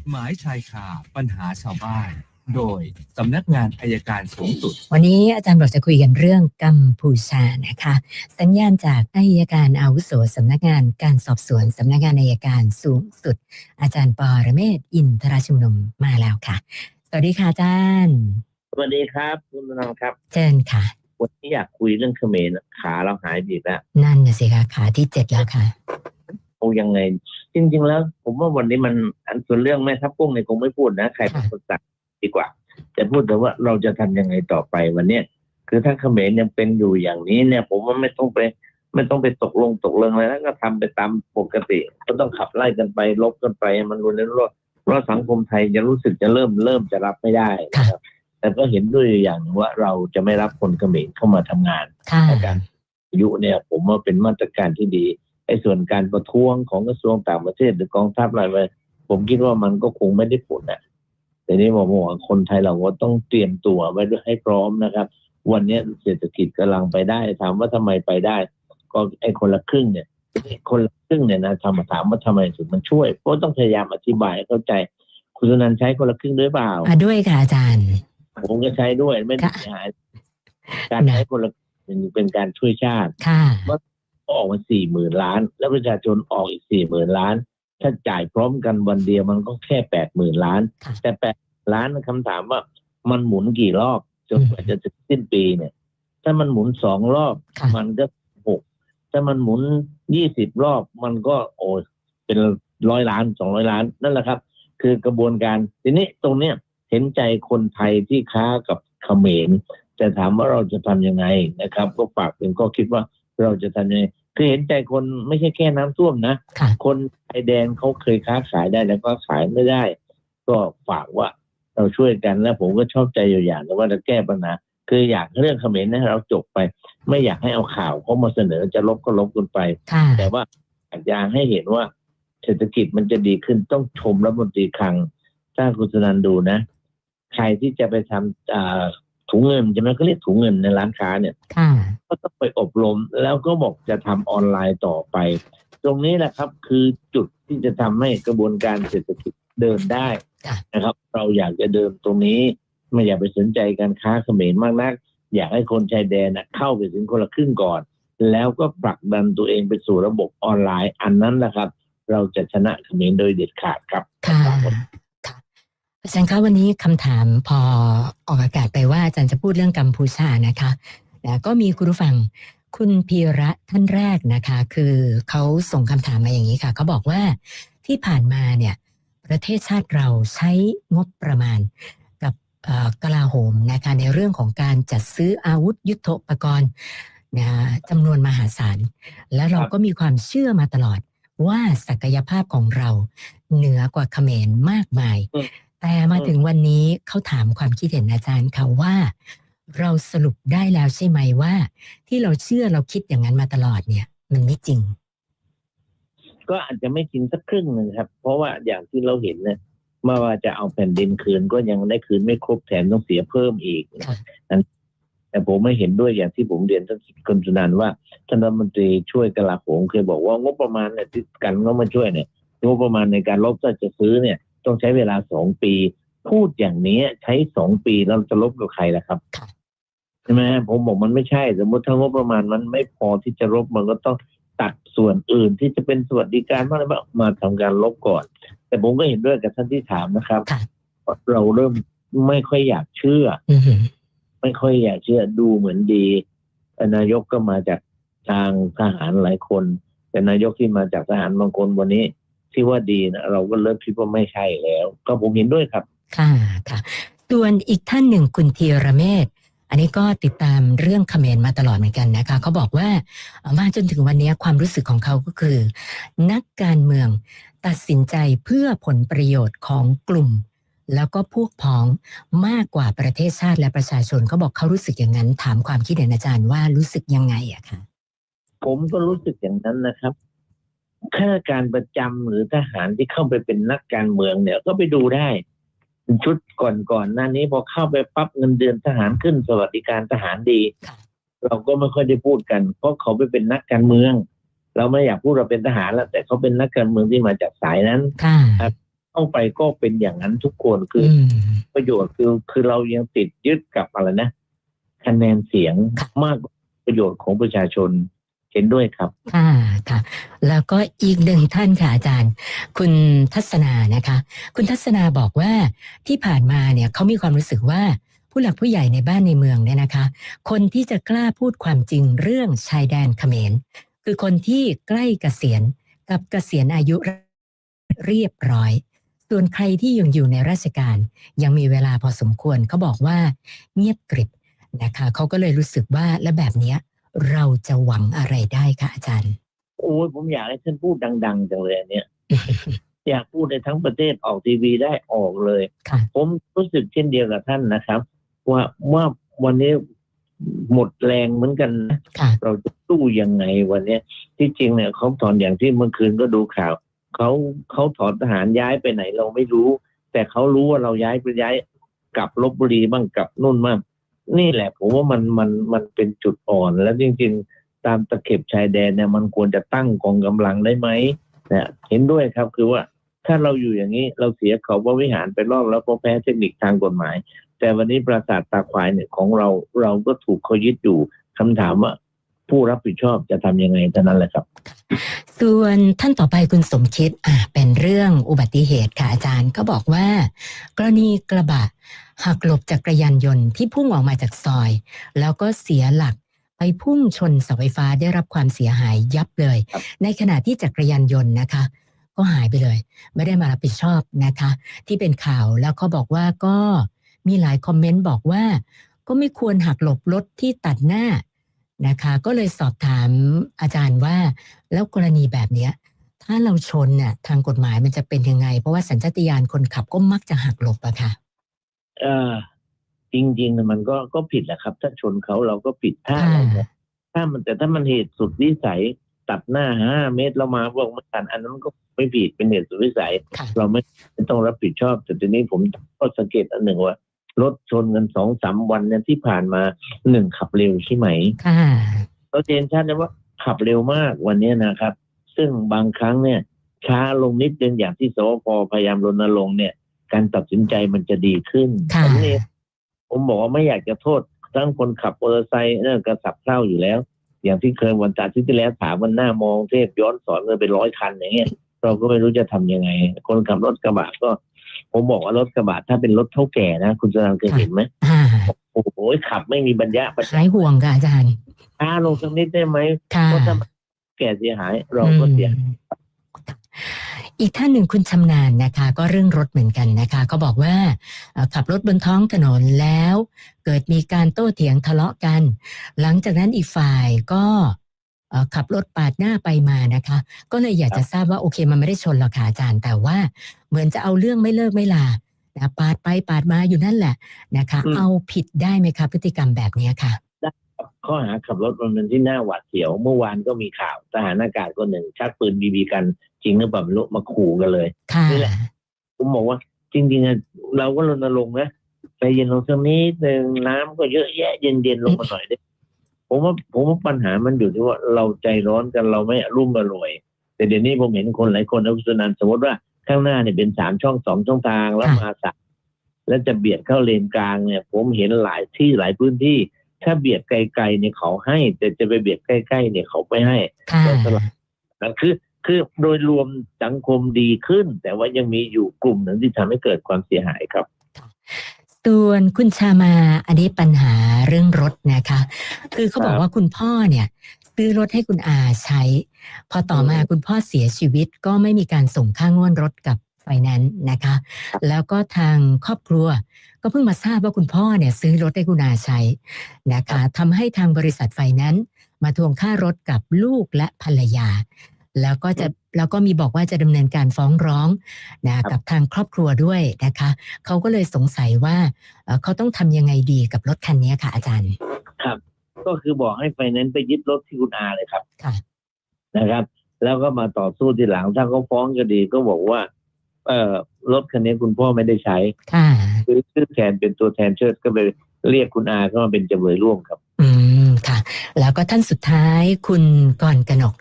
ฎหมายชายคาปัญหาชาวบ้าน โดยสำนักงานอายการสูงสุด วันนี้อาจารย์บอกจะคุยกันเรื่องกัมพูชานะคะ สัญญาณจากอายการอาวุโสสำนักงานการสอบสวนสำนักงานอายการสูงสุด อาจารย์ปอระเมศวร์อินทรชุมนุมมาแล้วค่ะ สวัสดีค่ะอาจารย์สวัสดีครับคุณนองครับเชิญค่ะ วันนี้อยากคุยเรื่องเขมรขาเราหายดีแล้วนั่นนะสิคะขาที่เจ็ดแล้วค่ะ เอายังไง จริง ๆ แล้ว ผมว่าวันนี้มันอันส่วนเรื่องแม่ทัพกุ้งเนี่ยคงไม่พูดนะใครเป็นคนสั่งดีกว่า จะพูดแต่ว่าเราจะทำยังไงต่อไปวันเนี้ยคือถ้าเขมรยังเป็นอยู่อย่างนี้เนี่ย ผมว่าไม่ต้องไปไม่ต้องไปตกลงตกเรื่องอะไรแล้วก็ทำไปตามปกติ ก็ต้องขับไล่กันไปลบกันไปให้มันรุนแรงรอดเพราะสังคมไทยจะรู้สึกจะเริ่มเริ่มจะรับไม่ได้นะครับแต่ก็เห็นด้วยอย่างหนึ่งว่าเราจะไม่รับคนเขมรเข้ามาทำงานค่ะในการอายุเนี่ย ผมว่าเป็นมาตรการที่ดี ไอ้ส่วนการประท้วงของกระทรวงต่างประเทศหรือกองทัพอะไรไปผมคิดว่ามันก็คงไม่ได้ผลนะแต่นี้บอกว่าคนไทยเราก็ต้องเตรียมตัวไว้ด้วยให้พร้อมนะครับ วันนี้เศรษฐกิจกำลังไปได้ถามว่าทำไมไปได้ ก็ไอ้คนละครึ่งเนี่ยคนละครึ่งเนี่ยนะทำถามว่าทำไมถึงมันช่วยเพราะต้องพยายามอธิบายให้เข้าใจ คุณสนันท์ใช้คนละครึ่งด้วยเปล่าอะด้วยค่ะอาจารย์ ผมก็ใช้ด้วยไม่ได้ค่ะเสียหายการใช้คนละครึ่งเป็นการช่วยชาติค่ะ ก็ออกมาสี่หมื่นล้าน แล้วประชาชนออกอีกสี่หมื่นล้าน ถ้าจ่ายพร้อมกันวันเดียวมันก็แค่แปดหมื่นล้านค่ะแต่แปดล้านคำถามว่ามันหมุนกี่รอบจนกว่าจะถึงสิ้นปีเนี่ย ถ้ามันหมุนสองรอบค่ะมันก็หกถ้ามันหมุนยี่สิบรอบมันก็โอ้ยเป็นร้อยล้านสองร้อยล้านนั่นแหละครับ คือกระบวนการทีนี้ตรงเนี้ยเห็นใจคนไทยที่ค้ากับเขมรแต่ถามว่าเราจะทำยังไงนะครับ ก็ฝากเป็นข้อคิดว่า เราจะทำยังไงคือเห็นใจคนไม่ใช่แค่น้ำท่วมนะค่ะคนชายแดนเขาเคยค้าขายได้แล้วก็ขายไม่ได้ ก็ฝากว่าเราช่วยกันแล้วผมก็ชอบใจอยู่อย่างนึงว่าจะแก้ปัญหาคืออยากให้เรื่องเขมรนะเราจบไป ไม่อยากให้เอาข่าวเขามาเสนอจะลบก็ลบกันไปค่ะแต่ว่าอยากให้เห็นว่าเศรษฐกิจมันจะดีขึ้นต้องชมรัฐมนตรีคลังถ้าคุณสนันดูนะ ใครที่จะไปทำอ่า ถุงเงินใช่ไหมเขาเรียกถุงเงินในร้านค้าเนี่ยค่ะก็ต้องไปอบรมแล้วก็บอกจะทำออนไลน์ต่อไป ตรงนี้แหละครับคือจุดที่จะทำให้กระบวนการเศรษฐกิจเดินได้ค่ะนะครับ เราอยากจะเดินตรงนี้ไม่อยากไปสนใจการค้าเขมรมากนัก อยากให้คนชายแดนน่ะเข้าไปถึงคนละครึ่งก่อน แล้วก็ผลักดันตัวเองไปสู่ระบบออนไลน์ อันนั้นแหละครับ เราจะชนะเขมรโดยเด็ดขาดครับค่ะค่ะ อาจารย์คะวันนี้คำถามพอออกอากาศไปว่าอาจารย์จะพูดเรื่องกัมพูชานะคะนะก็มีคุณผู้ฟังคุณพีระท่านแรกนะคะ คือเขาส่งคำถามมาอย่างนี้ค่ะเขาบอกว่าที่ผ่านมาเนี่ยประเทศชาติเราใช้งบประมาณกับกลาโหมนะคะในเรื่องของการจัดซื้ออาวุธยุโทโธปกรณ์นะจำนวนมหาศาล และเราก็มีความเชื่อมาตลอดว่าศักยภาพของเราเหนือกว่าเขมรมากมาย แต่มาถึงวันนี้เขาถามความคิดเห็นอาจารย์ค่ะว่า เราสรุปได้แล้วใช่ไหมว่า ที่เราเชื่อเราคิดอย่างนั้นมาตลอดเนี่ย มันไม่จริง ก็อาจจะไม่จริงสักครึ่งหนึ่งครับ เพราะว่าอย่างที่เราเห็นเนี่ยเมื่อว่าจะเอาแผ่นดินคืนก็ยังได้คืนไม่ครบแถมต้องเสียเพิ่มอีกค่ะนั้นแต่ผมไม่เห็นด้วยอย่างที่ผมเรียนท่านคุณสุนันท์ว่าท่านรัฐมนตรีช่วยกลาโหมเคยบอกว่างบประมาณเนี่ยที่กันก็มาช่วยเนี่ยงบประมาณในการลบถ้าจะซื้อเนี่ย ต้องใช้เวลาสองปี พูดอย่างนี้ใช้สองปีเราจะลบกับใครล่ะครับค่ะใช่ไหมผมบอกมันไม่ใช่ สมมติถ้างบประมาณมันไม่พอที่จะลบมันก็ต้องตัดส่วนอื่นที่จะเป็นสวัสดิการบ้างอะไรบ้างมาทำการลบก่อน แต่ผมก็เห็นด้วยกับท่านที่ถามนะครับค่ะเราเริ่มไม่ค่อยอยากเชื่ออือหือไม่ค่อยอยากเชื่อดูเหมือนดี นายกก็มาจากทางทหารหลายคน แต่นายกที่มาจากทหารบางคนวันนี้ ที่ว่าดีนะเราก็เริ่มคิดว่าไม่ใช่แล้ว ก็ผมเห็นด้วยครับ ค่ะค่ะส่วนอีกท่านหนึ่งคุณธีรเมธอันนี้ก็ติดตามเรื่องเขมรมาตลอดเหมือนกันนะคะเขาบอกว่าเอ่อมาจนถึงวันนี้ความรู้สึกของเขาก็คือ นักการเมืองตัดสินใจเพื่อผลประโยชน์ของกลุ่ม แล้วก็พวกพ้องมากกว่าประเทศชาติและประชาชนเขาบอกเขารู้สึกอย่างนั้น ถามความคิดเห็นอาจารย์ว่ารู้สึกยังไงอะคะผมก็รู้สึกอย่างนั้นนะครับ ข้าราชการประจำหรือทหารที่เข้าไปเป็นนักการเมืองเนี่ย ก็ไปดูได้ชุดก่อนก่อนๆหน้านี้พอเข้าไปปั๊บเงินเดือนทหารขึ้นสวัสดิการทหารดีค่ะเราก็ไม่ค่อยได้พูดกัน เพราะเขาไปเป็นนักการเมือง เราไม่อยากพูดเราเป็นทหารแล้วแต่เขาเป็นนักการเมืองที่มาจากสายนั้นค่ะครับเขเข้าไปก็เป็นอย่างนั้นทุกคนคืออือมประโยชน์คือคือเรายังติดยึดกับอะไรนะคะแนนเสียงค่ะมากกว่าประโยชน์ของประชาชน เห็นด้วยครับค่ะค่ะ แล้วก็อีกหนึ่งท่านค่ะอาจารย์ คุณทัศนานะคะ คุณทัศนาบอกว่าที่ผ่านมาเนี่ยเขามีความรู้สึกว่าผู้หลักผู้ใหญ่ในบ้านในเมืองเนี่ยนะคะ คนที่จะกล้าพูดความจริงเรื่องชายแดนเขมร คือคนที่ใกล้เกษียณกับเกษียณอายุเรียบร้อย ส่วนใครที่ยังอยู่ในราชการ ยังมีเวลาพอสมควรเขาบอกว่าเงียบกริบนะคะเขาก็เลยรู้สึกว่าและแบบเนี้ย เราจะหวังอะไรได้คะอาจารย์ โอ้ยผมอยากให้ท่านพูดดัง ๆจังเลยอันเนี้ยอยากพูดในทั้งประเทศออกทีวีได้ออกเลย ค่ะ ผมรู้สึกเช่นเดียวกับท่านนะครับ ว่าว่าวันนี้หมดแรงเหมือนกันนะค่ะ เราจะสู้ยังไงวันเนี้ยที่จริงเนี่ยเขาถอนอย่างที่เมื่อคืนก็ดูข่าวเขาเขาถอนทหารย้ายไปไหนเราไม่รู้ แต่เขารู้ว่าเราย้ายไปย้ายกลับลบบุรีบ้างกลับนู่นบ้าง นี่แหละ ผมว่ามันมันมันเป็นจุดอ่อน แล้วจริง ๆ ตามตะเข็บชายแดนเนี่ยมันควรจะตั้งกองกำลังได้ไหมเนี่ยเห็นด้วยครับคือว่าถ้าเราอยู่อย่างนี้เราเสียเขาว่าวิหารไปรอบแล้วเพราะแพ้เทคนิคทางกฎหมาย แต่วันนี้ปราสาทตาควายเนี่ยของเราเราก็ถูกเขายึดอยู่คำถามว่า ผู้รับผิดชอบจะทำยังไงเท่านั้นแหละครับ ส่วนท่านต่อไปคุณสมคิดอ่าเป็นเรื่องอุบัติเหตุค่ะอาจารย์ก็บอกว่า กรณีกระบะหักหลบจากกระยานยนต์ที่พุ่งออกมาจากซอย แล้วก็เสียหลักไปพุ่งชนเสาไฟฟ้าได้รับความเสียหายยับเลยครับในขณะที่จักรยานยนต์นะคะ ก็หายไปเลย ไม่ได้มารับผิดชอบนะคะ ที่เป็นข่าวแล้วเขาบอกว่าก็มีหลายคอมเมนต์บอกว่า ก็ไม่ควรหักหลบรถที่ตัดหน้า นะคะ ก็เลยสอบถามอาจารย์ว่า แล้วกรณีแบบเนี้ยถ้าเราชนน่ะทางกฎหมายมันจะเป็นยังไง เพราะว่าสัญชาตญาณคนขับก็มักจะหักหลบอะค่ะ เออจริงๆมันก็ก็ผิดแหละครับ ถ้าชนเขาเราก็ผิดถ้าค่ะเราเนี่ยถ้ามันแต่ถ้ามันเหตุสุดวิสัยตัดหน้าห้าเมตรเรามาบอกมาตันอันนั้นมันก็ไม่ผิดเป็นเหตุสุดวิสัย ค่ะ เราไม่ไม่ต้องรับผิดชอบ แต่ทีนี้ผมก็สังเกตอันหนึ่งว่า รถชนกันสองสามวันเนี่ยที่ผ่านมาหนึ่งขับเร็วใช่ไหมค่ะเราจะเห็นชัดเลยว่าขับเร็วมากวันนี้นะครับ ซึ่งบางครั้งเนี่ย ช้าลงนิดนึงอย่างที่สวพพยายามรณรงค์เนี่ย การตัดสินใจมันจะดีขึ้นค่ะผมเนี่ยผมบอกว่าไม่อยากจะโทษทั้งคนขับมอเตอร์ไซค์เนี่ยกระสับเท่าอยู่แล้ว อย่างที่เคยวันจันทร์ที่แล้วถามวันหน้ามองเทพย้อนสอนเลยเป็นร้อยคันอย่างเงี้ยเราก็ไม่รู้จะทำยังไง คนขับรถกระบะก็ ผมบอกว่ารถกระบะถ้าเป็นรถเท่าแก่นะ คุณสรังเคยเห็นไหมอ่าโอ้โหขับไม่มีบรรยะประหายห่วงค่ะอาจารย์ ช้าลงสักนิดได้ไหมค่ะเพราะถ้าแก่เสียหายเราก็เสีย อืมอีกท่านหนึ่งคุณชำนาญนะคะ ก็เรื่องรถเหมือนกันนะคะเขาบอกว่าเอ่อขับรถบนท้องถนนแล้ว เกิดมีการโต้เถียงทะเลาะกัน หลังจากนั้นอีกฝ่ายก็เอ่อ ขับรถปาดหน้าไปมานะคะ ก็เลยอยากจะทราบว่าโอเคมันไม่ได้ชนหรอกค่ะอาจารย์ แต่ว่าเหมือนจะเอาเรื่องไม่เลิกไม่ลานะปาดไปปาดมาอยู่นั่นแหละนะคะอืมเอาผิดได้ไหมคะพฤติกรรมแบบเนี้ยค่ะข้อหาขับรถมันเป็นที่น่าหวาดเสียว เมื่อวานก็มีข่าวทหารอากาศคนหนึ่ง ชักปืนบีบีกัน จริงหรือเปล่าไม่รู้มาขู่กันเลยค่ะนี่แหละผมบอกว่า จริงๆอะเราก็รณรงค์นะใจเย็นลงสักนิดหนึ่งน้ำก็เยอะแยะเย็นๆลงมาหน่อยได้ ผมว่าผมว่าปัญหามันอยู่ที่ว่าเราใจร้อนกันเราไม่รุ่มอร่วย แต่เดี๋ยวนี้ผมเห็นคนหลายคนนะคุณสนันสมมติว่าข้างหน้าเนี่ยเป็นสามช่องสองช่องทางแล้วค่ะมาสามแล้วจะเบียดเข้าเลนกลางเนี่ย ผมเห็นหลายที่หลายพื้นที่ ถ้าเบียดไกลๆเนี่ยเขาให้ แต่จะไปเบียดใกล้ๆเนี่ยเขาไม่ให้ค่ะก็สลับนั่นคือคือโดยรวมสังคมดีขึ้น แต่ว่ายังมีอยู่กลุ่มหนึ่งที่ทำให้เกิดความเสียหายครับ ส่วนคุณชามาอันนี้ปัญหาเรื่องรถนะคะ คือเขาบอกว่าคุณพ่อเนี่ยซื้อรถให้คุณอาใช้ พอต่อมาคุณพ่อเสียชีวิตก็ไม่มีการส่งค่างวดรถกับไฟแนนซ์นะคะ แล้วก็ทางครอบครัว ก็เพิ่งมาทราบว่าคุณพ่อเนี่ยซื้อรถให้คุณอาใช้นะคะทำให้ทางบริษัทไฟแนนซ์มาทวงค่ารถกับลูกและภรรยา แล้วก็จะแล้วก็มีบอกว่าจะดำเนินการฟ้องร้องนะกับทางครอบครัวด้วยนะคะเขาก็เลยสงสัยว่าเอ่อเขาต้องทำยังไงดีกับรถคันนี้ค่ะ อาจารย์ ครับ ก็คือบอกให้ไฟแนนซ์ไปยึดรถที่คุณอาเลยครับค่ะนะครับ แล้วก็มาต่อสู้ทีหลังถ้าเขาฟ้องคดีก็บอกว่า เอ่อรถคันนี้คุณพ่อไม่ได้ใช้ค่ะคือชื่อแทนเป็นตัวแทนเชิดก็ไปเรียกคุณอาก็มาเป็นจำเลยร่วมครับ อืมค่ะ แล้วก็ท่านสุดท้ายคุณกรกนก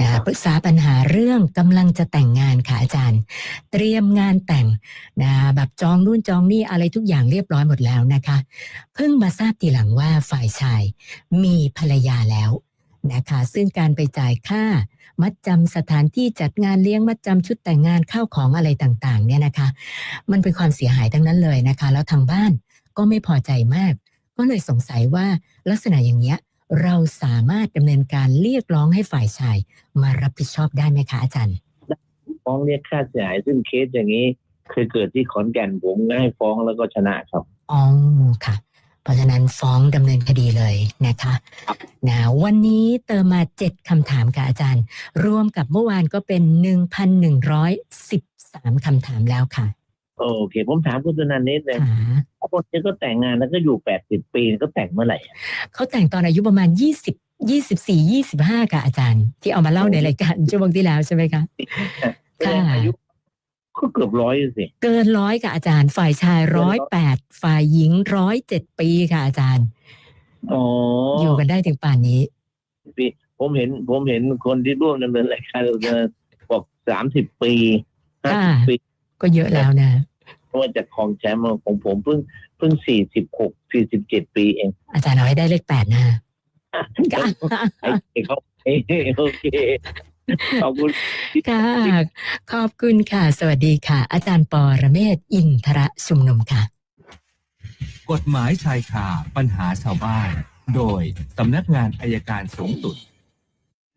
นะปรึกษาปัญหาเรื่องกำลังจะแต่งงานค่ะอาจารย์ เตรียมงานแต่งนะแบบจองนู่นจองนี่อะไรทุกอย่างเรียบร้อยหมดแล้วนะคะ เพิ่งมาทราบทีหลังว่าฝ่ายชายมีภรรยาแล้วนะคะซึ่งการไปจ่ายค่า มัดจำสถานที่จัดงานเลี้ยงมัดจำชุดแต่งงานข้าวของอะไรต่างๆ เนี่ยนะคะ มันเป็นความเสียหายทั้งนั้นเลยนะคะ แล้วทางบ้านก็ไม่พอใจมาก ก็เลยสงสัยว่าลักษณะอย่างเนี้ย เราสามารถดำเนินการเรียกร้องให้ฝ่ายชาย มารับผิดชอบได้ไหมคะอาจารย์ ฟ้องเรียกค่าเสียหายซึ่งเคสอย่างนี้เคยเกิดที่ขอนแก่นผมก็ให้ฟ้องแล้วก็ชนะครับ อ๋อค่ะ เพราะฉะนั้นฟ้องดำเนินคดีเลยนะคะนะวันนี้เติมมาเจ็ดคำถามค่ะอาจารย์ รวมกับเมื่อวานก็เป็นหนึ่งพันหนึ่งร้อยสิบสามคำถามแล้วค่ะ โอเค ผมถามคุณสุนันท์นิดนึงค่ะคนที่ก็แต่งงานแล้วก็อยู่แปดสิบปีก็แต่งเมื่อไหร่อะเขาแต่งตอนอายุประมาณยี่สิบยี่สิบสี่ยี่สิบห้าค่ะอาจารย์ ที่เอามาเล่าในรายการชั่วโมงที่แล้วใช่ไหมคะแสดงอายุก็เกือบร้อยสิ เกินร้อยค่ะอาจารย์ ฝ่ายชายร้อยแปดฝ่ายหญิงร้อยเจ็ดปีค่ะอาจารย์อ๋ออยู่กันได้ถึงป่านนี้ปีผมเห็นผมเห็นคนที่ร่วมดำเนินรายการเราบอกสามสิบปีห้าค่ะสิบปี ก็เยอะแล้วนะเพ ราะว่าจากครองแชมป์ของผมเพิ่งเพิ่งสี่สิบหกสี่สิบเจ็ดปีเอง อาจารย์เอาให้ได้เลขแปดนะไอ้เขาเอ้โอเคขอบคุณค่ะ ขอบคุณค่ะ สวัสดีค่ะ อาจารย์ปอระเมศวร์อินทระชุมนุมค่ะ กฎหมายชายคาปัญหาชาวบ้าน โดยสำนักงานอายการสูงสุด